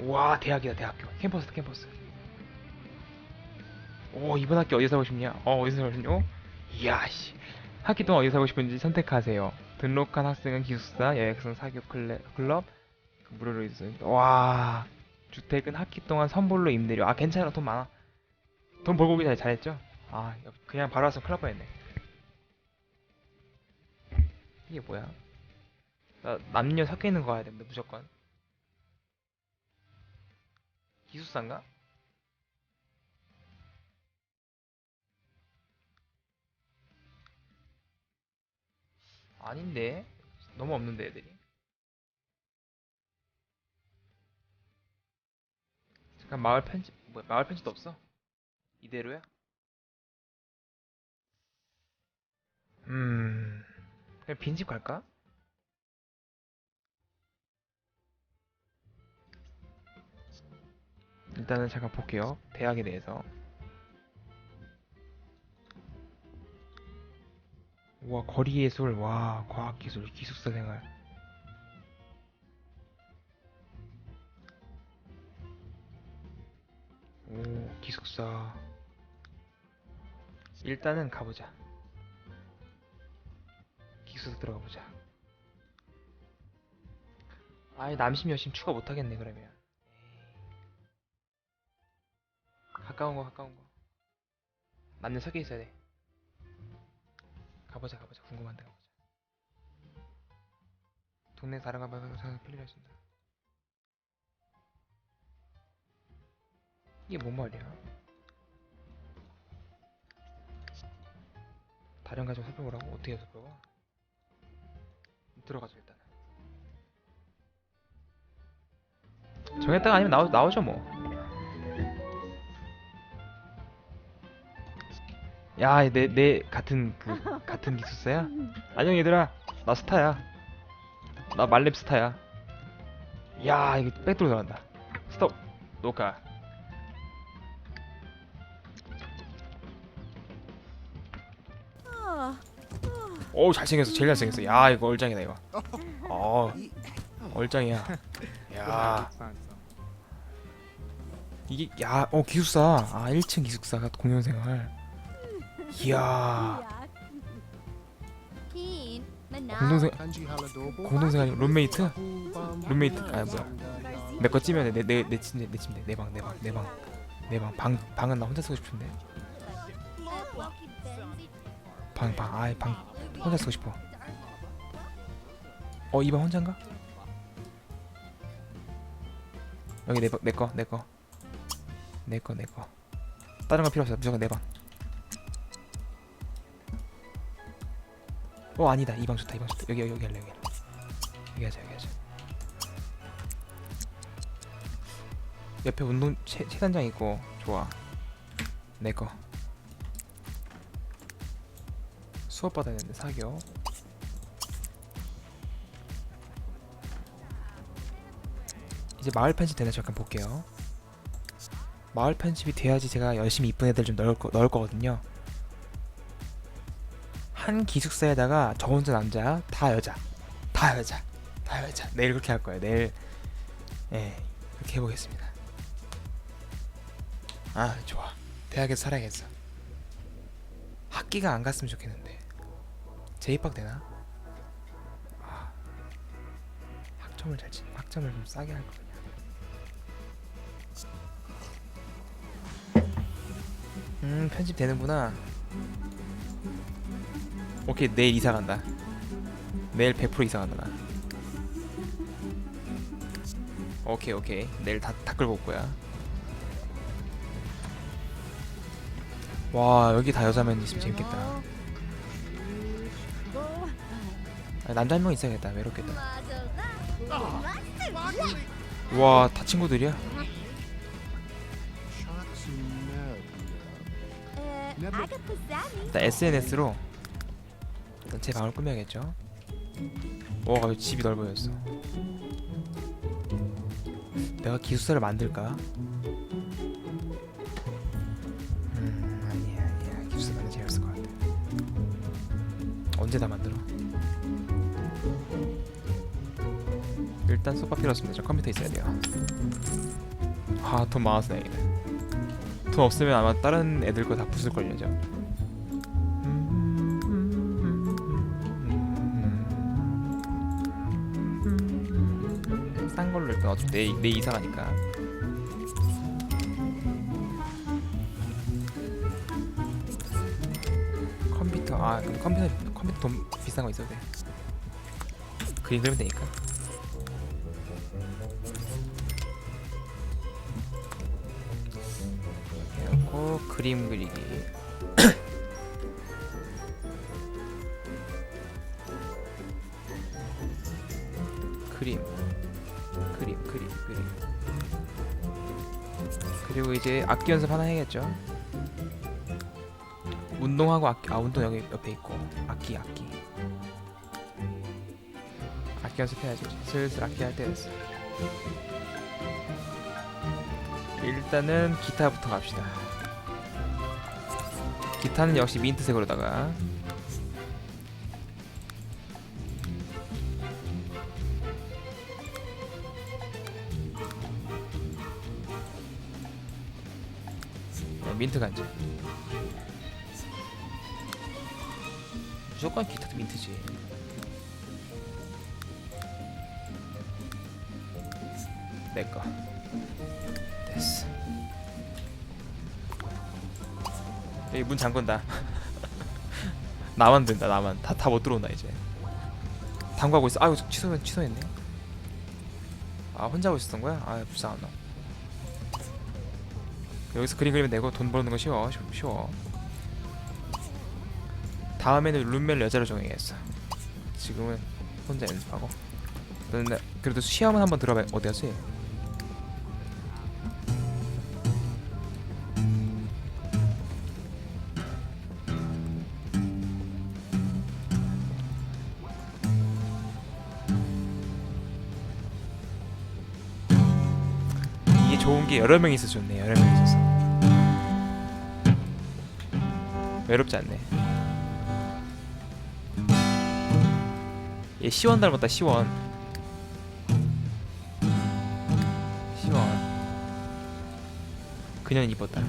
와 대학이다 대학교. 캠퍼스다 캠퍼스. 오 이번 학기 어디서 하고 싶냐? 어 어디서 하고 싶냐? 이야 씨. 학기 동안 어디서 하고 싶은지 선택하세요. 등록한 학생은 기숙사 여학생 사교 클레, 클럽 무료로 있어요 와 주택은 학기 동안 선불로 임대료. 아 괜찮아. 돈 많아. 돈 벌고 오기 전에 잘했죠? 아 그냥 바로 와서 날 뻔했네. 이게 뭐야? 나 남녀 섞여 있는 거 가야 됩니다 무조건 기숙사인가? 아닌데 너무 없는데 애들이 잠깐 마을 편집 뭐야 마을 편집도 없어 이대로야? 음 그냥 빈집 갈까? 일단은 잠깐 볼게요. 대학에 대해서. 와, 거리예술, 와, 과학기술, 기숙사 생활. 오, 기숙사. 일단은 가보자. 기숙사 들어가 보자. 아예 남심 여심 추가 못하겠네 그러면. 가까운 거 가까운 거. 남녀 섞여 있어야 돼. 가보자 가보자. 궁금한데 가보자. 동네 다른 가봐서 찾아 편리할 수 있다. 이게 뭔 말이야? 다른 가족 살펴보라고? 어떻게 살펴봐 들어가자 일단 정했다가 아니면 나오, 나오죠 뭐 야, 내, 내 같은 그 같은 기숙사야? 안녕 얘들아, 나 스타야. 나 말렙 스타야. 야, 이게 백도로 들어간다. 스톱, 녹화. 오 잘생겼어, 제일 잘생겼어. 야, 이거 얼짱이다 이거. 어, 얼짱이야. 야, 이게 야, 어 기숙사. 아, 1층 기숙사가 공연생활. 이야. 공동생 공동생활 룸메이트? 룸메이트? 아 뭐야. 내 거 찌면 내내내 침대 내 침대 내 방 내 방 내 방 내 방. 방 방은 나 혼자 쓰고 싶은데. 방방 아이 방 혼자 쓰고 싶어. 어 이 방 혼자인가? 여기 내내거내거내거 내 거. 다른 거 필요 없어. 무조건 내방 어 아니다. 이 방 좋다. 이 방 좋다. 여기 여기 여기 할래 여기 할래. 여기 하자 여기 하자. 옆에 운동 체, 체단장 있고. 좋아. 내거. 수업 받아야 되는데 사겨 이제 마을 편집 되나 잠깐 볼게요. 마을 편집이 돼야지 제가 열심히 이쁜 애들 좀 넣을, 거, 넣을 거거든요 한 기숙사에다가 저 혼자 남자 다 여자 다 여자 다 여자. 내일 그렇게 할 거예요. 내일. 예 그렇게 해보겠습니다. 아 좋아. 대학에서 살아야겠어. 학기가 안 갔으면 좋겠는데. 재입학 되나? 아, 학점을 잘 치, 학점을 좀 싸게 할 거냐 음 편집 되는구나 오케이 내일 이사 간다. 내일 100% 이사 간다 나. 오케이 오케이 내일 다 댓글 볼 거야. 와 여기 다 여자면 있으면 재밌겠다. 아, 남자 한 명 있어야겠다 외롭겠다. 와 다 친구들이야? 일단 SNS로 일단 제 방을 꾸며야겠죠. 와 여기 집이 넓어졌어. 내가 기숙사를 만들까? 음 아니야 아니야 기숙사 만들 재밌을 것 같아. 언제 다 만들어? 일단 소파 필요 없습니다. 저 컴퓨터 있어야 돼요. 아, 돈 많아서 다행이다. 돈 없으면 아마 다른 애들 거 다 부술 걸요, 저. 어차피 내, 내 이사 가니까. 컴퓨터 아 근데 컴퓨터 컴퓨터 돈 비싼 거 있어도 돼. 그림 그리면 되니까. 그리고 그림 그리기. 그림, 그림, 그림, 그림. 그리고 이제 악기 연습 하나 해야겠죠. 운동하고 악기, 아 운동 여기 옆에 있고 악기, 악기. 악기 연습해야지. 슬슬 악기 할때 됐어. 일단은 기타부터 갑시다. 기타는 역시 민트색으로다가 민트 간지 무조건 기타도 민트지. 내꺼 됐어. 여기 문 잠근다. 나만 된다 나만. 다 다 못 들어온다 이제. 당구하고 있어. 아유 취소 취소했네. 아 혼자 하고 있었던 거야? 아 불쌍하다 여기서 그림 그리면 되고 돈 버는 거 쉬워 쉬- 쉬워. 다음에는 룸메를 여자로 정해야겠어. 지금은 혼자 연습하고. 그래도 시험은 한번 들어봐 어디 갔지? 여러 명 있어 좋네 여러 명 있어서. 외롭지 않네. 얘 시원 닮았다 시원. 시원. 그녀는 이뻤다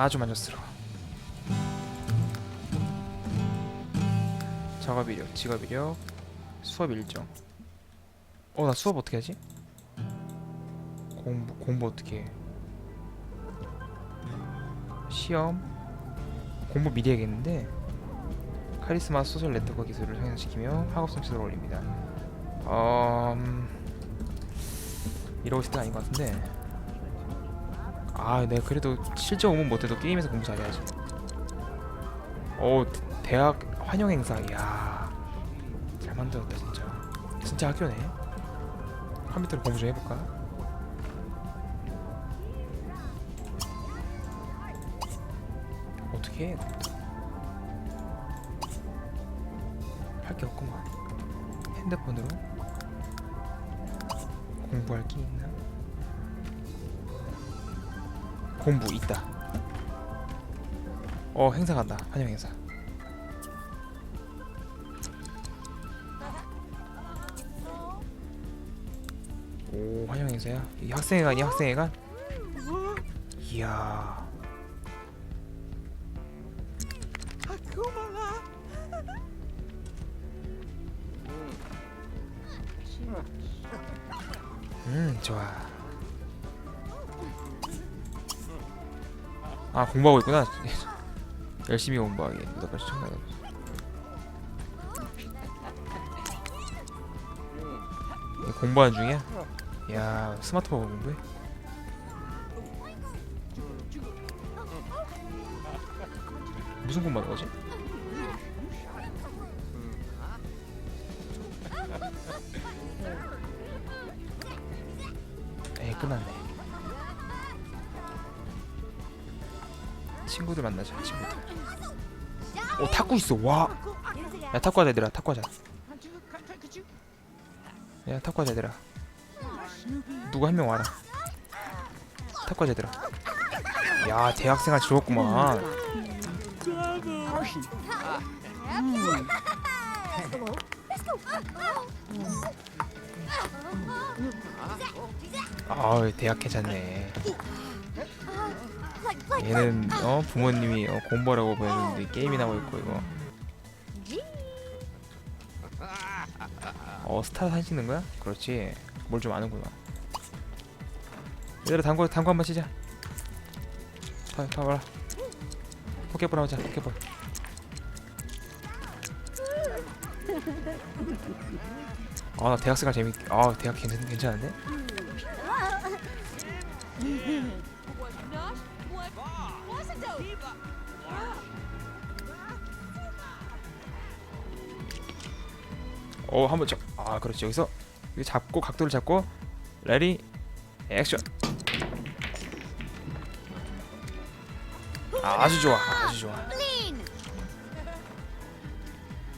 아주 만족스러워 작업 이력, 직업 이력, 수업 일정. 어, 나 수업 어떻게 하지? 공부 공부 어떻게 해? 시험 공부 미리 해야겠는데 카리스마 소셜 네트워크 기술을 향상시키며 학업 성취도를 올립니다. 어, 음, 이러고 때 아닌 것 같은데. 아, 내가 그래도 실적 오면 못해도 게임에서 공부 잘해야지. 어, 대학 환영 행사. 이야, 잘 만들었다 진짜. 진짜 학교네. 컴퓨터로 공부 좀 해볼까? 어떻게 해? 할게 없구만. 핸드폰으로 공부할 게 있나? 공부 있다. 어 행사 간다. 환영 행사. 오 환영 행사야? 이 학생회관이 학생회관? 이야. 음 좋아. 아 공부하고 있구나. 열심히 공부하게. 너가 시청자. 공부하는 중이야? 야 스마트폰 공부해? 무슨 공부하는 거지? 에이 끝났네 친구들 만나자 친구들. 오 탁구 있어. 와야 탁구 하자 얘들아. 탁구 하자. 야 탁구하자 얘들아. 누구 한명 와라. 탁구하자 얘들아. 야 대학생활 즐겁구만. 아우 대학 괜찮네 얘는 어 부모님이 어, 공부하라고 보냈는데 게임이나 하고 있고 이거. 어 스타 사진 찍는 거야? 그렇지. 뭘 좀 아는구나. 얘들아 당구 당구 한번 치자. 다 가봐라. 포켓볼 하자 포켓볼. 아나 대학생활 재밌 아 대학 괜찮 괜찮은데? 어 한번 쳐아 그렇지. 여기서 여기 잡고 각도를 잡고 레디 액션. 아주 좋아. 아주 좋아.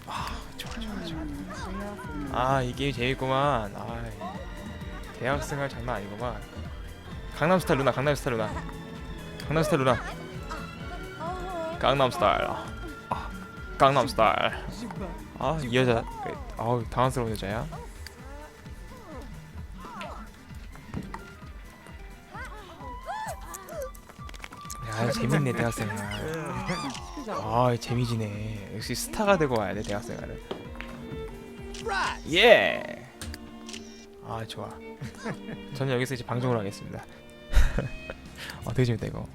아 좋아 좋아 좋아. 아 이 게임 재밌구만. 아 대학생활 장난 아니구만. 강남스타일 누나 강남스타일 누나. 강남스타일 누나 강남스타일. 아, 강남스타일. 아이 여자. 아우 당황스러운 여자야. 야 재밌네 대학생활. 아 재미지네. 역시 스타가 되고 와야 돼 대학생활은. 예! 아 좋아. 저는 여기서 이제 방송을 하겠습니다. 아 되게 재밌다 이거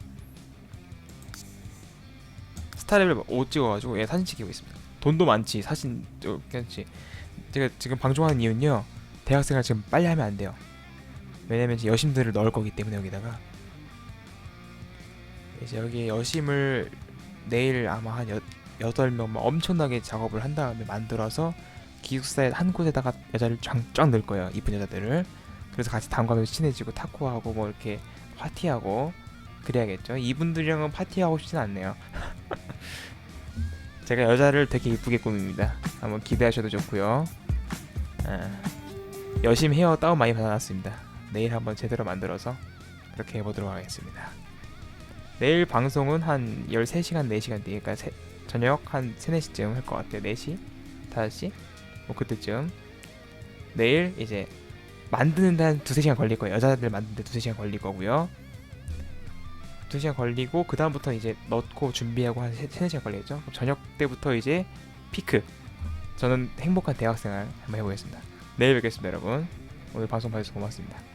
스타 레벨 5 찍어가지고 얘 사진 찍히고 있습니다. 돈도 많지 사진 저 괜찮지. 제가 지금 방송하는 이유는요 대학생활 지금 빨리 하면 안 돼요. 왜냐면 여심들을 넣을 거기 때문에 여기다가. 이제 여기 여심을 내일 아마 한 여, 여덟 명만 엄청나게 작업을 한 다음에 만들어서 기숙사에 한 곳에다가 여자를 쫙, 쫙 넣을 거예요 이쁜 여자들을. 그래서 같이 담가면서 친해지고 탁구하고 뭐 이렇게 파티하고 그래야겠죠. 이분들이랑은 파티하고 싶진 않네요. 제가 여자를 되게 이쁘게 꾸밉니다. 한번 기대하셔도 좋고요. 아, 여심 헤어 다운 많이 받아놨습니다. 내일 한번 제대로 만들어서 그렇게 해보도록 하겠습니다. 내일 방송은 한 13시간 4시간 뒤니까 세, 저녁 한 3, 4시쯤 할 것 같아요. 4시? 5시? 뭐 그때쯤. 내일 이제 만드는 데 한 두세 시간 걸릴 거예요. 여자들 만드는데 두세 시간 걸릴 거고요 두 시간 걸리고 그 다음부터 이제 넣고 준비하고 한 세, 세네 시간 걸리겠죠? 그럼 저녁 때부터 이제 피크. 저는 행복한 대학생활 한번 해보겠습니다. 내일 뵙겠습니다 여러분. 오늘 방송 봐주셔서 고맙습니다